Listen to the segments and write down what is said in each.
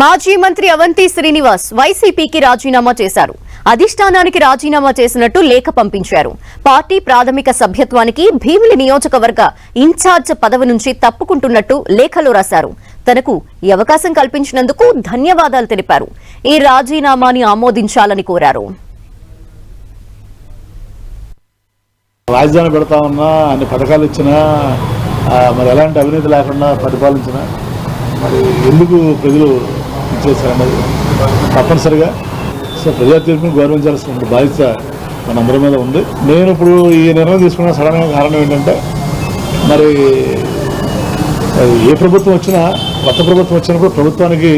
మాజీ మంత్రి అవంతి శ్రీనివాస్ వైసీపీకి రాజీనామా చేశారు. అధిష్టానానికి రాజీనామా చేసినట్టు లేఖ పంపించారు. పార్టీ ప్రాథమిక సభ్యత్వానికి భీమిలి నియోజకవర్గ ఇన్ఛార్జ్ పదవి నుంచి తప్పుకుంటున్నట్టు లేఖలో రాశారు. తనకు ఈ అవకాశం కల్పించినందుకు ధన్యవాదాలు తెలిపారు. ఈ రాజీనామాని ఆమోదించాలని కోరారు. రాజధాని పెడతా ఉన్నా అన్ని పథకాలు ఇచ్చినా మరి ఎలాంటి అవినీతి లేకుండా పరిపాలించినా మరి ఎందుకు ప్రజలు ఇచ్చేసారన్నది తప్పనిసరిగా. సో ప్రజా తీర్పుని గౌరవించాల్సిన బాధ్యత మనందరి మీద ఉంది. నేను ఇప్పుడు ఈ నిర్ణయం తీసుకున్న సడన్గా కారణం ఏంటంటే మరి ఏ ప్రభుత్వం వచ్చినా కొత్త ప్రభుత్వం వచ్చినప్పుడు ప్రభుత్వానికి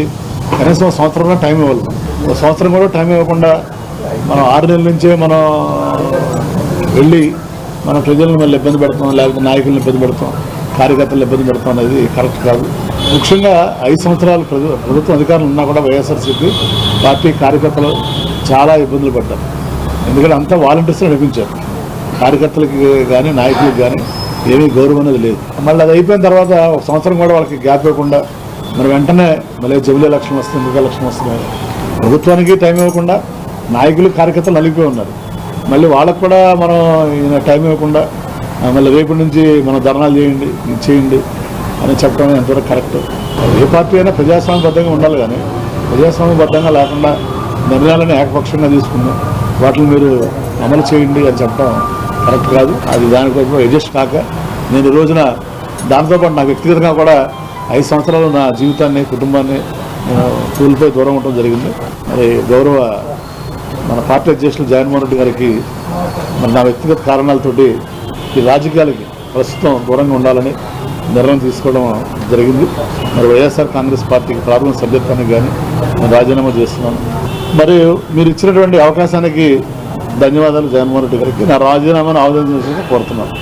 కనీసం ఒక సంవత్సరం టైం ఇవ్వాలి ఒక సంవత్సరం కూడా టైం ఇవ్వకుండా మనం ఆరు నెలల నుంచే మనం వెళ్ళి మన ప్రజలను మళ్ళీ ఇబ్బంది పెడతాం లేకపోతే నాయకులను ఇబ్బంది పెడతాం కార్యకర్తలు ఇబ్బంది పెడతాం అనేది కరెక్ట్ కాదు. ముఖ్యంగా ఐదు సంవత్సరాలు ప్రభుత్వం అధికారులు ఉన్నా కూడా వైఎస్ఆర్సీపీ పార్టీ కార్యకర్తలు చాలా ఇబ్బందులు పడ్డారు. ఎందుకంటే అంతా వాలంటీర్స్ నడిపించారు. కార్యకర్తలకి కానీ నాయకులకు కానీ ఏమీ గౌరవం అనేది లేదు. మళ్ళీ అది అయిపోయిన తర్వాత ఒక సంవత్సరం కూడా వాళ్ళకి గ్యాప్ ఇవ్వకుండా మరి వెంటనే మళ్ళీ జబులీ లక్ష్యం వస్తుంది ఇంకా లక్ష్యం వస్తుంది. ప్రభుత్వానికి టైం ఇవ్వకుండా నాయకులు కార్యకర్తలు నలిగిపోయి ఉన్నారు. మళ్ళీ వాళ్ళకు కూడా మనం ఈయన టైం ఇవ్వకుండా మళ్ళీ రేపటి నుంచి మనం ధర్నాలు చేయండి ఇది చేయండి అని చెప్పడం ఎంతవరకు కరెక్ట్ ఏ పార్టీ అయినా ప్రజాస్వామ్యబద్ధంగా ఉండాలి కానీ ప్రజాస్వామ్యబద్ధంగా లేకుండా నిర్ణయాలను ఏకపక్షంగా తీసుకుందాం వాటిని మీరు అమలు చేయండి అని చెప్పడం కరెక్ట్ కాదు. అది దానికోసం అడ్జస్ట్ కాక నేను ఈ రోజున దాంతోపాటు నా వ్యక్తిగతంగా కూడా ఐదు సంవత్సరాలు నా జీవితాన్ని కుటుంబాన్ని కూలిపోయి దూరం ఉండటం జరిగింది. మరి గౌరవ మన పార్టీ అధ్యక్షులు జగన్మోహన్ రెడ్డి గారికి మరి నా వ్యక్తిగత కారణాలతోటి ఈ రాజకీయాలకి ప్రస్తుతం దూరంగా ఉండాలని నిర్ణయం తీసుకోవడం జరిగింది. మరి వైఎస్ఆర్ కాంగ్రెస్ పార్టీకి ప్రాబ్లం సభ్యత్వానికి కానీ నేను రాజీనామా చేస్తున్నాను. మరియు మీరు ఇచ్చినటువంటి అవకాశానికి ధన్యవాదాలు జగన్మోహన్ రెడ్డి గారికి. నా రాజీనామాను ఆవేదన చేసి కోరుతున్నాను.